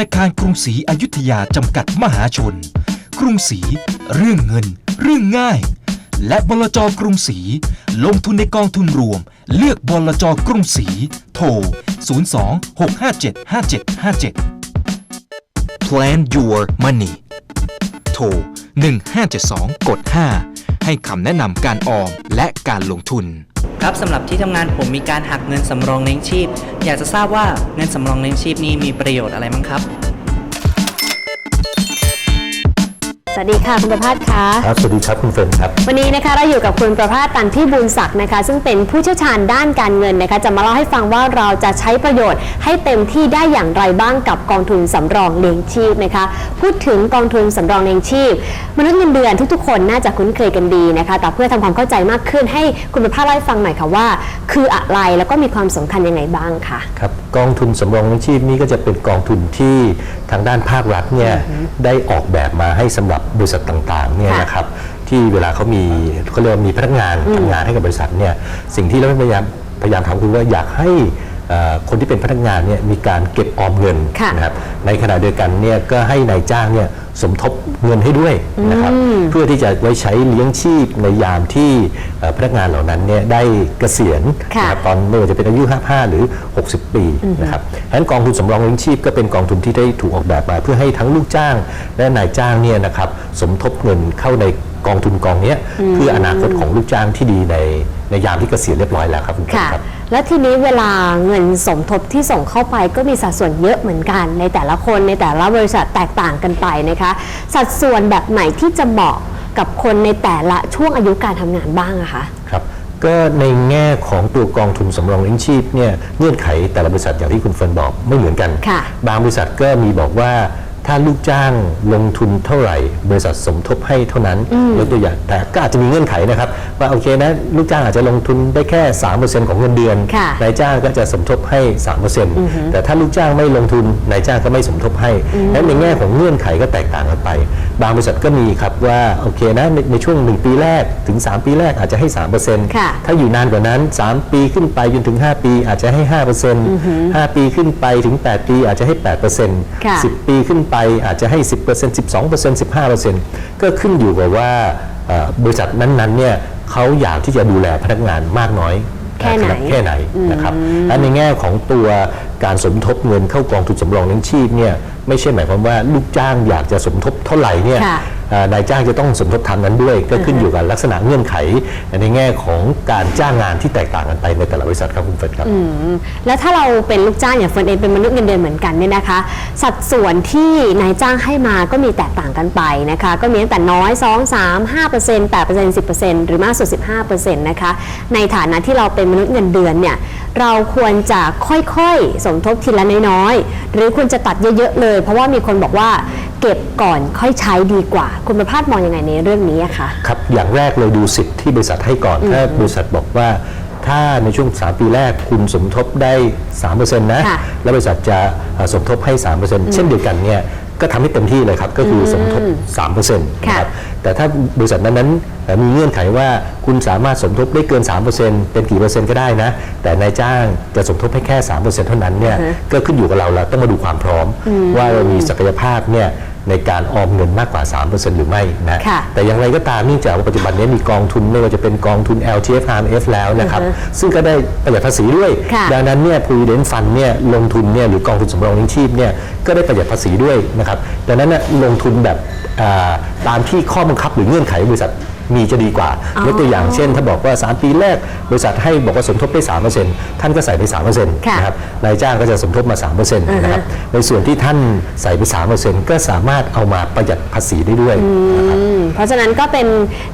นาคารกรุงศรีอยุธยาจำกัดมหาชน กรุงศรีเรื่องเงิน เรื่องง่าย และบลจกรุงศรีลงทุนในกองทุนรวม เลือกบลจกรุงศรีโทร 02-657-5757 Plan your money โทร1572กด5 ให้คำแนะนำการออมและการลงทุน ครับสำหรับที่ทำงานผมมีการหักเงินสำรองเลี้ยงชีพ อยากจะทราบว่าเงินสำรองเลี้ยงชีพนี้มีประโยชน์อะไรบ้างครับ สวัสดีค่ะคุณประภาสคะครับ สวัสดีครับคุณเฟิร์นครับ วันนี้นะคะเราอยู่กับคุณประภาสตันพี่บุญศักดิ์นะคะ ซึ่งเป็นผู้เชี่ยวชาญด้านการเงินนะคะ จะมาเล่าให้ฟังว่าเราจะใช้ประโยชน์ให้เต็มที่ได้อย่างไรบ้างกับกองทุนสำรองเลี้ยงชีพนะคะ พูดถึงกองทุนสำรองเลี้ยงชีพ มนุษย์เงินเดือนทุกๆ คนน่าจะคุ้นเคยกันดีนะคะ แต่เพื่อทำความเข้าใจมากขึ้นให้คุณประภาสเล่าให้ฟังหน่อยค่ะว่า คืออะไรแล้วก็มีความสำคัญยังไงบ้างค่ะ ครับ กองทุนสำรองเลี้ยงชีพนี่ก็จะเป็นกองทุนที่ทางด้านภาครัฐเนี่ยได้ออกแบบมาให้สำหรับบริษัทต่างๆเนี่ยค่ะนะครับที่เวลาเขามีเขาเรียกว่ามีพนักงานทำงานให้กับบริษัทเนี่ยสิ่งที่เราพยายามพยายามทำคือว่าอยากให้เอ่อ คนที่เป็นพนักงานเนี่ยมีการเก็บออมเงินค่ะนะครับในขณะเดียวกันเนี่ยก็ให้นายจ้างเนี่ยสมทบเงินให้ด้วยนะครับเพื่อที่จะไว้ใช้เลี้ยงชีพในยามที่เอ่อพนักงานเหล่านั้นเนี่ยได้เกษียณค่ะนะครับตอนไม่ว่าจะเป็นอายุ 55 หรือ 60 ปีนะครับฉะนั้นกองทุนสำรองเลี้ยงชีพก็เป็นกองทุนที่ได้ถูกออกแบบมา เพื่อให้ทั้งลูกจ้างและนายจ้างเนี่ยนะครับสมทบเงินเข้าใน กองทุนกองเนี้ยเพื่ออนาคตของลูกจ้างที่ดีในในยามที่เกษียณเรียบร้อยแล้วครับคุณผู้ชมค่ะครับ และทีนี้เวลาเงินสมทบที่ส่งเข้าไปก็มีสัดส่วนเยอะเหมือนกัน ในแต่ละคนในแต่ละบริษัทแตกต่างกันไปนะคะ สัดส่วนแบบไหนที่จะเหมาะกับคนในแต่ละช่วงอายุการทำงานบ้างอะคะ ครับก็ในแง่ของตัวกองทุนสำรองเลี้ยงชีพเนี่ยเงื่อนไขแต่ละบริษัทอย่างที่คุณเฟิร์นบอกไม่เหมือนกัน ค่ะ บางบริษัทก็มีบอกว่า ถ้าลูกจ้างลงทุนเท่าไหร่ บริษัทสมทบให้เท่านั้นยกตัวอย่างแต่ก็อาจจะมีเงื่อนไขนะครับ ว่าโอเคนะลูกจ้างอาจจะลงทุนได้แค่ 3%ของเงินเดือนค่ะนายจ้างก็จะสมทบให้ 3%แต่ถ้าลูกจ้างไม่ลงทุนนายจ้างก็ไม่สมทบให้และในแง่ของเงื่อนไขก็แตกต่างกันไป บางบริษัทก็มีครับว่าโอเคนะในในช่วง 1 ปีแรกถึง 3 ปีแรกอาจจะให้3%ค่ะถ้าอยู่นานกว่านั้น 3 ปีขึ้นไปจนถึง 5 ปีอาจจะให้ 5% 5 ปีขึ้นไปถึง 8 ปีอาจจะให้8%ค่ะ10 ปีขึ้นไปอาจจะให้ 10% 12% 15%ก็ขึ้นอยู่กับว่าเอ่อบริษัทนั้นๆเนี่ยเขาอยากที่จะดูแลพนักงานมากน้อยแค่ไหนขนาดแค่ไหนนะครับและในแง่ของตัวการสมทบเงินเข้ากองทุนสำรองเลี้ยงชีพเนี่ยไม่ใช่หมายความว่าลูกจ้างอยากจะสมทบเท่าไหร่เนี่ยค่ะเอ่อ นายจ้างจะต้องสมทบทำนั้นด้วยก็ขึ้นอยู่กับลักษณะเงื่อนไข ในแง่ของการจ้างงานที่แตกต่างกันไปในแต่ละบริษัทครับคุณเฟิร์นครับแล้วถ้าเราเป็นลูกจ้างอย่างเฟิร์นเองเป็นมนุษย์เงินเดือนเหมือนกันเนี่ยนะคะ สัดส่วนที่นายจ้างให้มาก็มีแตกต่างกันไปนะคะก็มีตั้งแต่น้อย 2 3 5 8 10หรือมากสุด 15นะคะในฐานะที่เราเป็นมนุษย์เงินเดือนเนี่ยเราควรจะค่อยๆ สมทบทีละน้อยๆ หรือควรจะตัดเยอะๆเลย เพราะว่ามีคนบอกว่าเก็บก่อนค่อยใช้ดีกว่าคุณประภาสมองยังไงในเรื่องนี้อะคะครับอย่างแรกเราดูสิทธิ์ที่บริษัทให้ก่อนถ้าบริษัทบอกว่าถ้าในช่วง 3 ปีแรกคุณสมทบได้ 3%นะค่ะแล้วบริษัทจะเอ่อสมทบให้ 3%เช่นเดียวกันเนี่ยก็ทำให้เต็มที่เลยครับ ก็คือสมทบ 3%นะครับแต่ถ้าบริษัทนั้นๆเอ่อมีเงื่อนไขว่าคุณสามารถสมทบได้เกิน 3%เป็นกี่เปอร์เซ็นต์ก็ได้นะ แต่นายจ้างจะสมทบให้แค่ 3%เท่านั้นเนี่ยก็ขึ้นอยู่กับเราแล้วต้องมาดูความพร้อม ว่าเรามีศักยภาพเนี่ย ในการออมเงินมากกว่า 3%หรือไม่นะค่ะแต่อย่างไรก็ตามเนื่องจากว่าปัจจุบันนี้มีกองทุนไม่ว่าจะเป็นกองทุน LTF RMF แล้วนะครับ ซึ่งก็ได้ประหยัดภาษีด้วยค่ะดังนั้นเนี่ย Provident Fund เนี่ยลงทุนเนี่ยหรือกองทุนสำรองเลี้ยงชีพเนี่ยก็ได้ประหยัดภาษีด้วยนะครับดังนั้นเนี่ยลงทุนแบบอ่าตามที่ข้อบังคับหรือเงื่อนไขบริษัท มีจะดีกว่าอ๋อยกตัวอย่างเช่น ถ้าบอกว่า 3 ปีแรก บริษัทให้บอกว่าสมทบได้3%ท่านก็ใส่ไป3%นค่ะะครับนายจ้างก็จะสมทบมา3%นะครับในส่วนที่ท่านใส่ไป3%ก็สามารถเอามาประหยัดภาษีได้ด้วยนะครับอืมเพราะฉะนั้นก็เป็น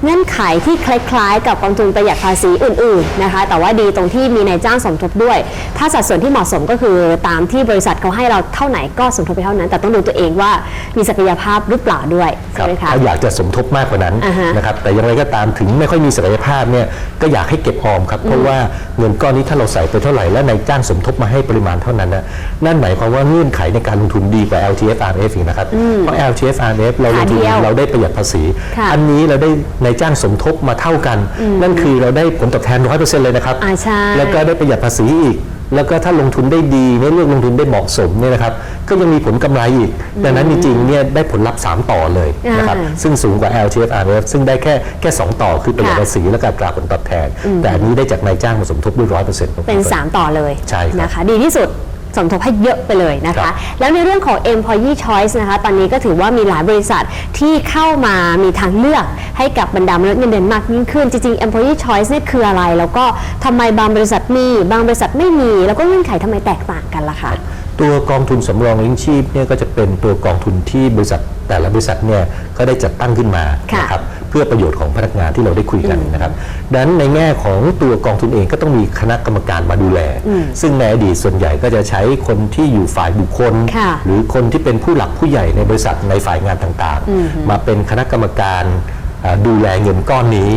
เงื่อนไขที่คล้ายๆ กับกองทุนประหยัดภาษีอื่นๆนะคะ แต่ว่าดีตรงที่มีนายจ้างสมทบด้วย ถ้าสัดส่วนที่เหมาะสมก็คือตามที่บริษัทเขาให้เราเท่าไหนก็สมทบไปเท่านั้น แต่ต้องดูตัวเองว่ามีศักยภาพหรือเปล่าด้วยคใช่รับไหมคะถ้าอยากจะสมทบมากกว่านั้นอ่าฮะนะครับแต่อย่างไรก็ตามถึงไม่ค่อยมีศักยภาพเนี่ยก็อยากให้เก็บออมครับ เพราะว่าเงินก้อนนี้ถ้าเราใส่ไปเท่าไหร่และนายจ้างสมทบมาให้ปริมาณเท่านั้นนะนั่นหมายความว่าเงื่อนไขในการลงทุนดีกว่า LTF RMF อีกนะครับ เพราะ LTF RMF เราลงทุนขาเดียวเราได้ประหยัดภาษีค่ะอันนี้เราได้นายจ้างสมทบมาเท่ากัน นั่นคือเราได้ผลตอบแทน100%เลยนะครับอ่าใช่แล้วก็ได้ประหยัดภาษีอีก แล้วก็ถ้าลงทุนได้ดีเนี่ยเลือกลงทุนได้เหมาะสมเนี่ยนะครับก็ยังมีผลกำไรอีก ดังนั้นจริงๆเนี่ยได้ผลลัพธ์ 3 ต่อเลยนะครับอ่าซึ่งสูงกว่า LTF RF ซึ่งได้แค่แค่ 2 ต่อคือประหยัดภาษีและการตราผลตอบแทน แต่อันนี้ได้จากนายจ้างมาสมทบด้วยร้อยเปอร์เซ็นต์เป็น 3 ต่อเลยใช่ครับนะคะดีที่สุด สมทบให้เยอะไปเลยนะครัคะบแล้วในเรื่องของ employee choice นะคะ ตอนนี้ก็ถือว่ามีหลายบริษัทที่เข้ามามีทางเลือกให้กับบรรดามนุษย์เงินเดือนมากยิ่งขึ้น จริงๆ employee choice เนี่ยคืออะไร แล้วก็ทำไมบางบริษัทมี บางบริษัทไม่มี แล้วก็เงื่อนไขทำไมแตกต่างกันล่ะคะ ตัวกองทุนสำรองเลี้ยงชีพเนี่ยก็จะเป็นตัวกองทุนที่บริษัทแต่ละบริษัทเนี่ยก็ได้จัดตั้งขึ้นมาค่ะนะครับ เพื่อประโยชน์ของพนักงานที่เราได้คุยกันนะครับดังนั้นในแง่ของตัวกองทุนเองก็ต้องมีคณะกรรมการมาดูแล ซึ่งในอดีตส่วนใหญ่ก็จะใช้คนที่อยู่ฝ่ายบุคคลค่ะหรือคนที่เป็นผู้หลักผู้ใหญ่ในบริษัทในฝ่ายงานต่างๆ มาเป็นคณะกรรมการอ่าดูแลเงินก้อนนี้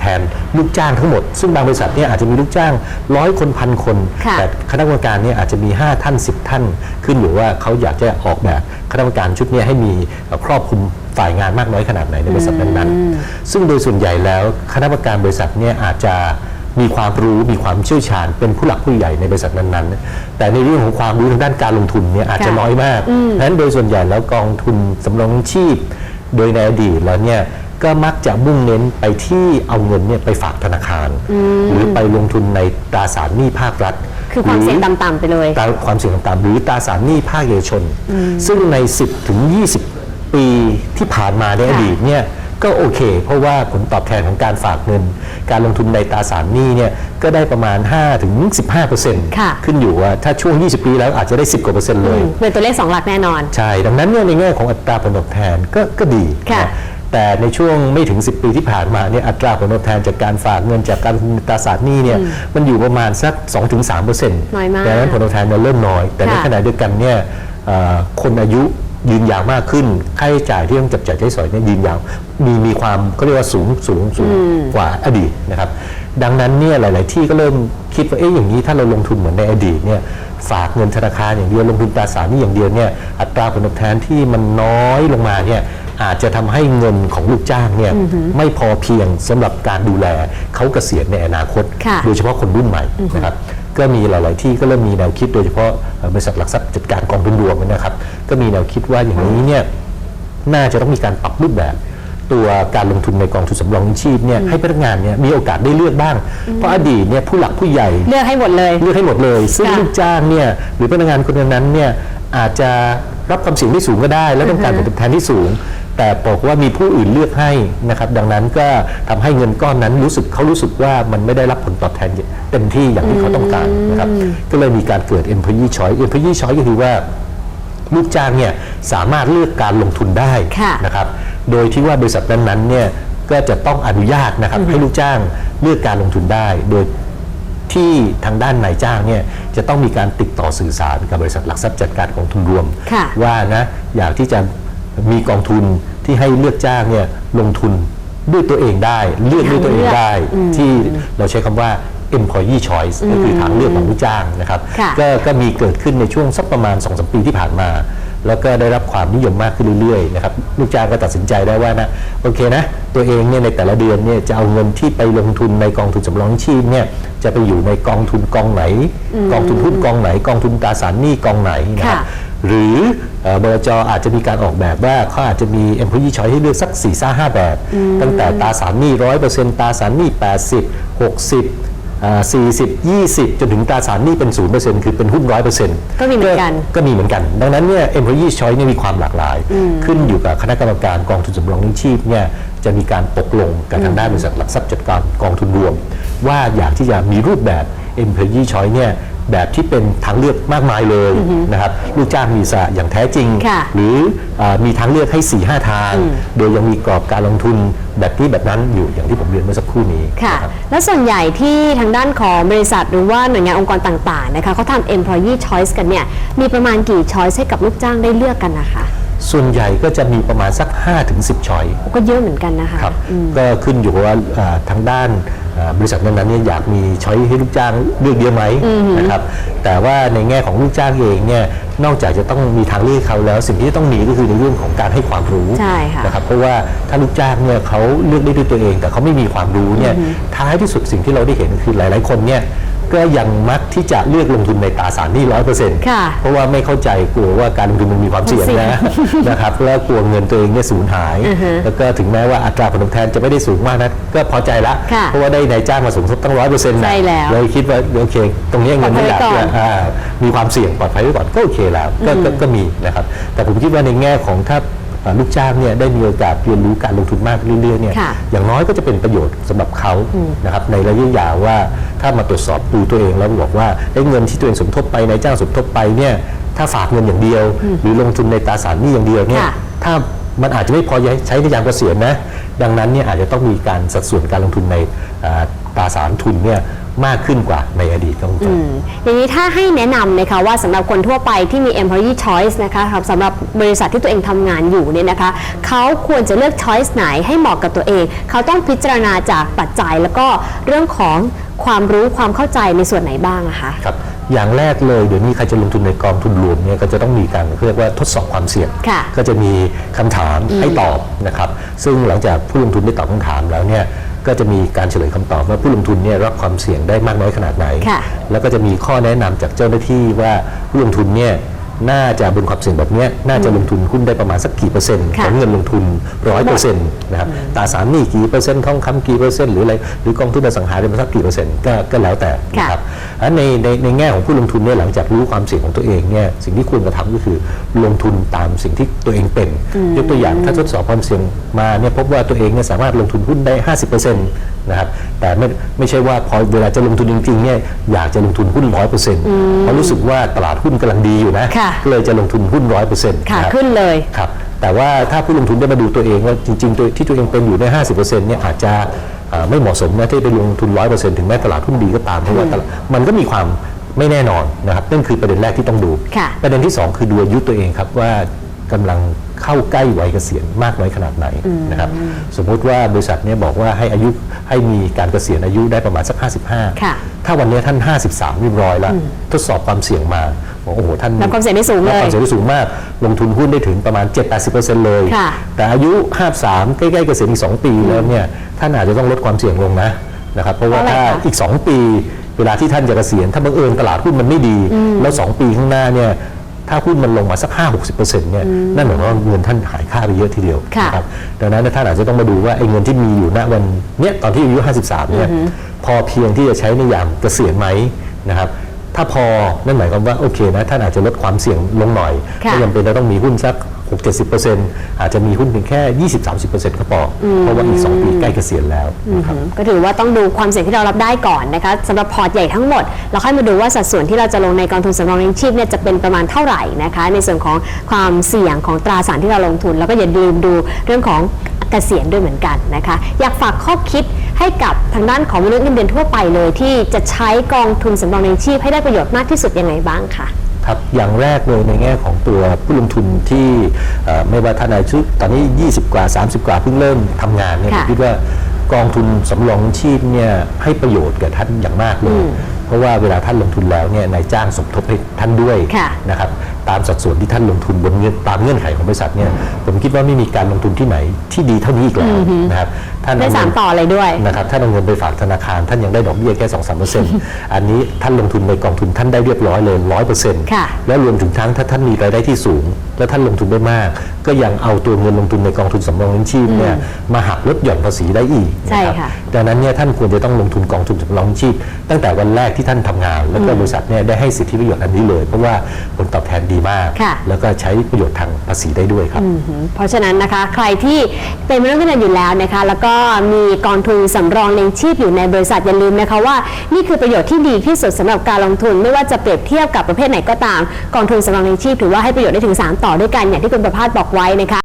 แทนลูกจ้างทั้งหมด ซึ่งบางบริษัทเนี่ยอาจจะมีลูกจ้างร้อยคนพันคนค่ะแต่คณะกรรมการเนี่ยอาจจะมี 5 ท่าน 10 ท่าน ขึ้นอยู่ว่าเขาอยากจะออกแบบคณะกรรมการชุดเนี้ให้มีครอบคลุม ฝ่ายงานมากน้อยขนาดไหนในบริษัทนั้นๆ ซึ่งโดยส่วนใหญ่แล้วคณะกรรมการบริษัทเนี่ยอาจจะมีความรู้มีความเชี่ยวชาญเป็นผู้หลักผู้ใหญ่ในบริษัทนั้นๆ แต่ในเรื่องของความรู้ทางด้านการลงทุนเนี่ยอาจจะค่ะน้อยมากดังนั้นโดยส่วนใหญ่แล้วกองทุนสำรองชีพ โดยในอดีตแล้วเนี่ยก็มักจะมุ่งเน้นไปที่เอาเงินเนี่ยไปฝากธนาคาร หรือไปลงทุนในตราสารหนี้ภาครัฐ คือความเสี่ยงต่ำๆไปเลยตราความเสี่ยงต่ำๆหรือตราสารหนี้ภาคเอกชน ซึ่งใน 10ถึง20 ปีที่ผ่านมาในอดีตเนี่ยก็โอเค เพราะว่าผลตอบแทนของการฝากเงิน การลงทุนในตราสารหนี้เนี่ยก็ได้ประมาณ5ถึง15ค่ะขึ้นอยู่ว่าถ้าช่วง 20 ปีแล้วอาจจะได้ 10 กว่าเปอร์เซ็นต์เลยเป็นตัวเลข 2 หลักแน่นอน ใช่ ดังนั้นเนี่ยในแง่ของอัตราผลตอบแทนก็ก็ดีค่ะนะแต่ในช่วงไม่ถึง 10 ปีที่ผ่านมาเนี่ยอัตราผลตอบแทนจากการฝากเงินจากการลงทุนในตราสารหนี้เนี่ยมันอยู่ประมาณสัก 2-3เปอร์เซ็นต์น้อยมากดังนั้นผลตอบแทนมันเริ่มน้อย แต่ในค่ะขณะเดียวกันเนี่ยเอ่อคนอายุ ยืนยาวมากขึ้น ค่าใช้จ่ายที่ต้องจับจ่ายใช้สอยเนี่ยยืนยาว มีมีความก็เรียกว่าสูงสูงสูงกว่าอดีตนะครับ ดังนั้นเนี่ยหลาย ๆ ที่ก็เริ่มคิดว่าเอ๊ะอย่างนี้ถ้าเราลงทุนเหมือนในอดีตเนี่ยฝากเงินธนาคารอย่างเดียวลงทุนตราสารหนี้อย่างเดียวเนี่ยอัตราผลตอบแทนที่มันน้อยลงมาเนี่ยอาจจะทำให้เงินของลูกจ้างเนี่ยไม่พอเพียงสำหรับการดูแลเขาเกษียณในอนาคตค่ะโดยเฉพาะคนรุ่นใหม่นะครับ ก็มีหลาย ๆ ที่ก็เริ่มมีแนวคิดโดยเฉพาะเอ่อบริษัทหลักทรัพย์จัดการกองทุนรวมนะครับ ก็มีแนวคิดว่าอย่างนี้เนี่ยน่าจะต้องมีการปรับรูปแบบตัวการลงทุนในกองทุนสำรองเลี้ยงชีพเนี่ยให้พนักงานเนี่ยมีโอกาสได้เลือกบ้าง เพราะอดีตเนี่ยผู้หลักผู้ใหญ่เลือกให้หมดเลยเลือกให้หมดเลย ซึ่งค่ะลูกจ้างเนี่ยหรือพนักงานคนนั้นเนี่ยอาจจะรับความเสี่ยงที่สูงก็ได้ และต้องการผลตอบแทนที่สูง แต่บอกว่ามีผู้อื่นเลือกให้นะครับดังนั้นก็ทำให้เงินก้อนนั้นรู้สึกเขารู้สึกว่ามันไม่ได้รับผลตอบแทนเต็มที่อย่างที่เขาต้องการนะครับก็เลยมีการเกิด employee choice employee choice ก็คือว่าลูกจ้างเนี่ยสามารถเลือกการลงทุนได้ค่ะนะครับโดยที่ว่าบริษัทนั้นๆเนี่ยก็จะต้องอนุญาตนะครับให้ลูกจ้างเลือกการลงทุนได้ โดยที่ทางด้านนายจ้างเนี่ยจะต้องมีการติดต่อสื่อสารกับบริษัทหลักทรัพย์จัดการกองทุนรวมค่ะว่านะอยากที่จะมีกองทุน ที่ให้เลือกจ้างเนี่ยลงทุนด้วยตัวเองได้ เลือกด้วยตัวเองได้ ที่เราใช้คำว่า employee choice ก็คือทางเลือกของลูกจ้างนะครับค่ะก็ก็มีเกิดขึ้นในช่วงสักประมาณ2อสปีที่ผ่านมา แล้วก็ได้รับความนิยมมากขึ้นเรื่อยๆนะครับลูกจ้างก็ตัดสินใจได้ว่านะโอเคนะ ตัวเองเนี่ยในแต่ละเดือนเนี่ยจะเอาเงินที่ไปลงทุนในกองทุนสำรองชีพเนี่ยจะไปอยู่ในกองทุนกองไหน กองทุนหุ้นกองไหน กองทุนตราสารหนี้กองไหนนะครับค่ะ หรือเอ่อบลจอาจจะมีการออกแบบว่าเขาอาจจะมี employee choice ให้เลือกสัก4ี่ห้าห้าแบบ ตั้งแต่ตราสารหนี้ร้อยเปอร์เซ็นต์ตราสารหนี้80 60อ่า40 20จนถึงตราสารหนี้เป็น0%คือเป็นหุ้นร้อยเปอร์เซ็นต์ก็มีเหมือนกันก็มีเหมือนกัน ดังนั้นเนี่ย employee choice เนี่ยมีความหลากหลาย ขึ้นอยู่กับคณะกรรมการกองทุนสำรองเลี้ยงชีพเนี่ยจะมีการตกลงกับทางด้านบริษัทหลักทรัพย์จัดการกองทุนรวม ว่าอยากที่จะมีรูปแบบ employee choice เนี่ย แบบที่เป็นทางเลือกมากมายเลยนะครับลูกจ้างมีอิสระอย่างแท้จริงค่ะหรือเออมีทางเลือกให้4 5ทาง โดยยังมีกรอบการลงทุนแบบนี้แบบนั้นอยู่อย่างที่ผมเรียนเมื่อสักครู่นี้ค่ะนะครับแล้วส่วนใหญ่ที่ทางด้านของบริษัทหรือว่าหน่วยงานองค์กรต่างๆนะคะเขาทำ employee choice กันเนี่ยมีประมาณกี่ choice ให้กับลูกจ้างได้เลือกกันนะคะ ส่วนใหญ่ก็จะมีประมาณสัก 5-10 ช้อยก็เยอะเหมือนกันนะคะครับก็ขึ้นอยู่กับว่าอ่าทางด้านอ่าบริษัทนั้นๆเนี่ยอยากมีช้อยให้ลูกจ้างเลือกเยอะไหมนะครับแต่ว่าในแง่ของลูกจ้างเองเนี่ยนอกจากจะต้องมีทางเลือกให้เขาแล้ว สิ่งที่ต้องมีก็คือในเรื่องของการให้ความรู้ใช่ค่ะนะครับเพราะว่าถ้าลูกจ้างเนี่ยเขาเลือกได้ด้วยตัวเอง แต่เขาไม่มีความรู้เนี่ยท้ายที่สุดสิ่งที่เราได้เห็นคือหลาย ๆ คนเนี่ย ก็ยังมักที่จะเลือกลงทุนในตราสารหนี้ร้อยเปอร์เซ็นต์ค่ะเพราะว่าไม่เข้าใจกลัวว่าการลงทุนมันมีความเสี่ยงเสี่ยงนะนะครับแล้วกลัวเงินตัวเองเนี่ยสูญหาย แล้วก็ถึงแม้ว่าอัตราผลตอบแทนจะไม่ได้สูงมากนะก็พอใจละค่ะเพราะว่าได้นายจ้างมาสมทบตั้งร้อยเปอร์เซ็นต์ใช่แล้วเลยคิดว่าโอเค ตรงนี้เงินไม่อยากปลอดภัยไว้ก่อนจะอ่ามีความเสี่ยงปลอดภัยไว้ก่อนก็โอเคแล้วก็ก็ก็มีนะครับแต่ผมคิดว่าในแง่ของถ้าอ่า ลูกจ้างเนี่ยได้มีโอกาสเรียนรู้การลงทุนมากเรื่อยๆเนี่ยค่ะอย่างน้อยก็จะเป็นประโยชน์สำหรับเขานะครับในระยะยาวว่าถ้ามาตรวจสอบดูตัวเองแล้วบอกว่าได้เงินที่ตัวเองสมทบไปนายจ้างสมทบไปเนี่ยถ้าฝากเงินอย่างเดียว หรือลงทุนในตราสารหนี้อย่างเดียวเนี่ยค่ะถ้ามันอาจจะไม่พอใช้ในยามเกษียณนะ ดังนั้นเนี่ยอาจจะต้องมีการสัดส่วนการลงทุนในอ่าตราสารทุนเนี่ย มากขึ้นกว่าในอดีตครับคุณจอยอืมอย่างนี้ถ้าให้แนะนำนะคะว่าสำหรับคนทั่วไปที่มี employee choice นะคะครับสำหรับบริษัทที่ตัวเองทำงานอยู่เนี่ยนะคะเขาควรจะเลือก choice ไหนให้เหมาะกับตัวเอง เขาต้องพิจารณาจากปัจจัยแล้วก็เรื่องของความรู้ความเข้าใจในส่วนไหนบ้างอะคะครับอย่างแรกเลยเดี๋ยวนี้ใครจะลงทุนในกองทุนรวมเนี่ยก็จะต้องมีการเรียกว่าทดสอบความเสี่ยงค่ะก็จะมีคำถามให้ตอบนะครับ ซึ่งหลังจากผู้ลงทุนได้ตอบคำถามแล้วเนี่ย ก็จะมีการเฉลยคำตอบว่าผู้ลงทุนเนี่ยรับความเสี่ยงได้มากน้อยขนาดไหนค่ะแล้วก็จะมีข้อแนะนำจากเจ้าหน้าที่ว่าผู้ลงทุนเนี่ย น่าจะบนความเสี่ยงแบบเนี้ยน่าจะลงทุนหุ้นได้ประมาณสักกี่เปอร์เซ็นต์ขค่ะองเงินลงทุนร้อยเปอร์เซ็นต์นะครับตราสารหนี้กี่เปอร์เซ็นต์ทองคำกี่เปอร์เซ็นต์หรืออะไรหรือกองทุนอสังหาริมทรัพย์กี่เปอร์เซ็นต์ก็ก็แล้วแต่นะครับอันในในในแง่ของผู้ลงทุนเนี่ยหลังจากรู้ความเสี่ยงของตัวเองเนี่ยสิ่งที่ควรกระทำก็คือลงทุนตามสิ่งที่ตัวเองเป็นยกตัวอย่างถ้าทดสอบความเสี่ยงมาเนี่ยพบว่าตัวเองเนี่ยสามารถลงทุนหุ้นได้ 50% นะครับแต่ไม่ไม่ใช่ว่าพอเวลาจะลงทุนจริงๆเนี่ยอยากจะลงทุนหุ้น100%เพราะรู้สึกว่าตลาดหุ้นกำลังดีอยู่นะค่ะก็เลยจะลงทุนหุ้น100%ขานะครับขึ้นเลยครับแต่ว่าถ้าผู้ลงทุนได้มาดูตัวเองว่าจริงๆตัวที่ตัวเองเป็นอยู่ใน50%เนี่ยอาจจะเอ่อไม่เหมาะสมนะที่ไปลงทุน100%ถึงแม้ตลาดหุ้นดีก็ตามเพราะว่าตลาดมันก็มีความไม่แน่นอนนะครับนั่นคือประเด็นแรกที่ต้องดูค่ะประเด็นที่ 2 คือดูอายุตัวเองครับว่ากำลัง เข้าใกล้วัยเกษียณมากน้อยขนาดไหนนะครับสมมุติว่าบริษัทเนี่ยบอกว่าให้อายุให้มีการเกษียณอายุได้ประมาณสัก 55ค่ะถ้าวันนี้ท่าน 53เรียบร้อยแล้ว ทดสอบความเสี่ยงมาบอกโอ้โหท่านรับความเสี่ยงได้สูงเลยรับความเสี่ยงได้สูงมาก ลงทุนหุ้นได้ถึงประมาณ 7-80%เลยค่ะแต่อายุ 53 ใกล้ๆเกษียณอีก 2 ปีแล้วเนี่ยท่านอาจจะต้องลดความเสี่ยงลงนะนะครับเพราะว่าเพราะอะไรถ้าคะอีก 2 ปี เวลาที่ท่านจะเกษียณถ้าบังเอิญตลาดหุ้นมันไม่ดี แล้ว 2 ปีข้างหน้าเนี่ย ถ้าหุ้นมันลงมาสัก 5-60%เนี่ยนั่นหมายความว่าเงินท่านหายค่าไปเยอะทีเดียวค่ะนะครับดังนั้นท่านอาจจะต้องมาดูว่าไอ้เงินที่มีอยู่ณวันเนี้ยตอนที่อายุ 53เนี่ยพอเพียงที่จะใช้ในยามเกษียณไหมนะครับถ้าพอนั่นหมายความว่าโอเคนะท่านอาจจะลดความเสี่ยงลงหน่อยค่ะไม่จำเป็นจะต้องมีหุ้นสัก 6-70%อาจจะมีหุ้นเพียงแค่ 20-30%ก็พออเพราะว่าอีก 2 ปีใกล้เกษียณแล้วนะครับ ก็ถือว่าต้องดูความเสี่ยงที่เรารับได้ก่อนนะคะสำหรับพอร์ตใหญ่ทั้งหมด เราค่อยมาดูว่าสัดส่วนที่เราจะลงในกองทุนสำรองเลี้ยงชีพเนี่ยจะเป็นประมาณเท่าไหร่นะคะในส่วนของความเสี่ยงของตราสารที่เราลงทุน แล้วก็อย่าลืมดูเรื่องของเกษียณด้วยเหมือนกันนะคะ อยากฝากข้อคิดให้กับทางด้านของมนุษย์เงินเดือนทั่วไปเลย ที่จะใช้กองทุนสำรองเลี้ยงชีพให้ได้ประโยชน์มากที่สุดยังไงบ้างคะ ครับ อย่างแรกเลยในแง่ของตัวผู้ลงทุนที่เอ่อไม่ว่าท่านอายุตอนนี้ 20 กว่า 30 กว่าเพิ่งเริ่มทำงานเนี่ยผค่ะมคิดว่ากองทุนสำรองชีพเนี่ยให้ประโยชน์กับท่านอย่างมากเลย เพราะว่าเวลาท่านลงทุนแล้วเนี่ยนายจ้างสมทบให้ท่านด้วยค่ะนะครับตามสัดส่วนที่ท่านลงทุนบนเงื่อนตามเงื่อนไขของบริษัทเนี่ยผมคิดว่าไม่มีการลงทุนที่ไหนที่ดีเท่านี้อีกแล้วนะครับ ท่านได้เอเงินสามต่อเลยด้วยนะครับท่านเอาเงินไปฝากธนาคาร ท่านยังได้ดอกเบี้ยแค่สองสามเปอร์เซ็นต์อันนี้ท่านลงทุนในกองทุนท่านได้เรียบร้อยเลยร้อยเปอร์เซ็นต์ค่ะแล้วรวมถึงทั้งถ้าท่านมีรายได้ที่สูง และท่านลงทุนได้มาก ก็ยังเอาตัวเงินลงทุนในกองทุนสำรองเลี้ยงชีพเนี่ยมาหักลดหย่อนภาษีได้อีกใช่นะครับค่ะดังนั้นเนี่ยท่านควรจะต้องลงทุนกองทุนสำรองเลี้ยงชีพ ตั้งแต่วันแรกที่ท่านทำงาน แล้วก็บริษัทเนี่ยได้ให้สิทธิประโยชน์อันนี้เลย เพราะว่าผลตอบแทนดีมากค่ะแล้วก็ใช้ประโยชน์ทางภาษีได้ด้วยครับอือหือเพราะฉะนั้นนะคะใครที่เป็นมนุษย์เงินเดือนอยู่แล้วนะคะแล้วก็มีกองทุนสำรองเลี้ยงชีพอยู่ในบริษัทอย่าลืมนะคะว่านี่คือประโยชน์ที่ดีที่สุดสำหรับการลงทุน ไม่ว่าจะเปรียบเทียบกับประเภทไหนก็ตาม กองทุนสำรองเลี้ยงชีพถือว่าให้ประโยชน์ได้ถึง 3 ต่อด้วยกันอย่างที่คุณประภาสบอกไว้นะคะ